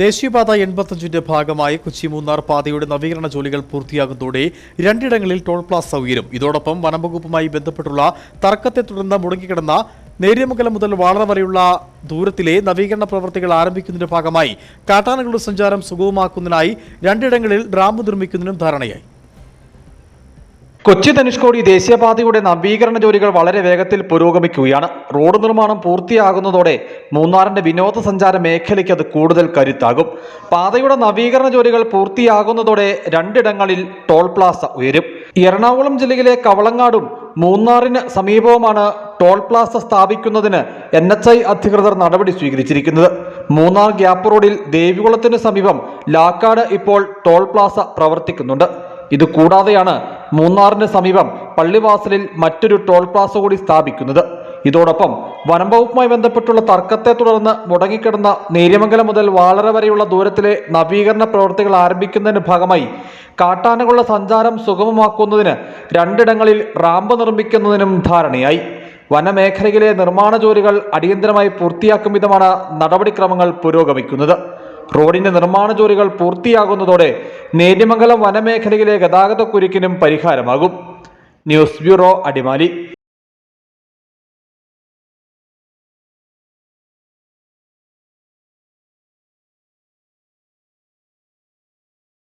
ദേശീയപാത എൺപത്തഞ്ചിന്റെ ഭാഗമായി കൊച്ചി മൂന്നാർ പാതയുടെ നവീകരണ ജോലികൾ പൂർത്തിയാകുന്നതോടെ രണ്ടിടങ്ങളിൽ ടോൾ പ്ലാസ് സൗകര്യം ഇതോടൊപ്പം വനംവകുപ്പുമായി ബന്ധപ്പെട്ടുള്ള തർക്കത്തെ തുടർന്ന് മുടങ്ങിക്കിടന്ന നേര്യമംഗലം മുതൽ വാളറ വരെയുള്ള ദൂരത്തിലെ നവീകരണ പ്രവർത്തികൾ ആരംഭിക്കുന്നതിന്റെ ഭാഗമായി കാട്ടാനകളുടെ സഞ്ചാരം സുഗമമാക്കുന്നതിനായി രണ്ടിടങ്ങളിൽ റാമ്പ് നിർമ്മിക്കുന്നതിനും ധാരണയായി. കൊച്ചി ധനുഷ്കോടി ദേശീയപാതയുടെ നവീകരണ ജോലികൾ വളരെ വേഗത്തിൽ പുരോഗമിക്കുകയാണ്. റോഡ് നിർമ്മാണം പൂർത്തിയാകുന്നതോടെ മൂന്നാറിന്റെ വിനോദസഞ്ചാര മേഖലയ്ക്ക് അത് കൂടുതൽ കരുത്താകും. പാതയുടെ നവീകരണ ജോലികൾ പൂർത്തിയാകുന്നതോടെ രണ്ടിടങ്ങളിൽ ടോൾ പ്ലാസ ഉയരും. എറണാകുളം ജില്ലയിലെ കവളങ്ങാടും മൂന്നാറിന് സമീപവുമാണ് ടോൾ പ്ലാസ സ്ഥാപിക്കുന്നതിന് എൻ എച്ച് ഐ അധികൃതർ നടപടി സ്വീകരിച്ചിരിക്കുന്നത്. മൂന്നാർ ഗ്യാപ്പ് റോഡിൽ ദേവികുളത്തിന് സമീപം ലാക്കാട് ഇപ്പോൾ ടോൾ പ്ലാസ പ്രവർത്തിക്കുന്നുണ്ട്. ഇത് കൂടാതെയാണ് മൂന്നാറിന് സമീപം പള്ളിവാസലിൽ മറ്റൊരു ടോൾ പ്ലാസ കൂടി സ്ഥാപിക്കുന്നത്. ഇതോടൊപ്പം വനം വകുപ്പുമായി ബന്ധപ്പെട്ടുള്ള തർക്കത്തെ തുടർന്ന് മുടങ്ങിക്കിടന്ന നേര്യമംഗലം മുതൽ വാളര വരെയുള്ള ദൂരത്തിലെ നവീകരണ പ്രവൃത്തികൾ ആരംഭിക്കുന്നതിന് ഭാഗമായി കാട്ടാനകളുടെ സഞ്ചാരം സുഗമമാക്കുന്നതിന് രണ്ടിടങ്ങളിൽ റാമ്പ് നിർമ്മിക്കുന്നതിനും ധാരണയായി. വനമേഖലയിലെ നിർമ്മാണ ജോലികൾ അടിയന്തരമായി പൂർത്തിയാക്കും വിധമാണ് നടപടിക്രമങ്ങൾ പുരോഗമിക്കുന്നത്. റോഡിന്റെ നിർമ്മാണ ജോലികൾ പൂർത്തിയാകുന്നതോടെ നേര്യമംഗലം വനമേഖലയിലെ ഗതാഗത കുരുക്കിനും പരിഹാരമാകും. News bureau Adimali.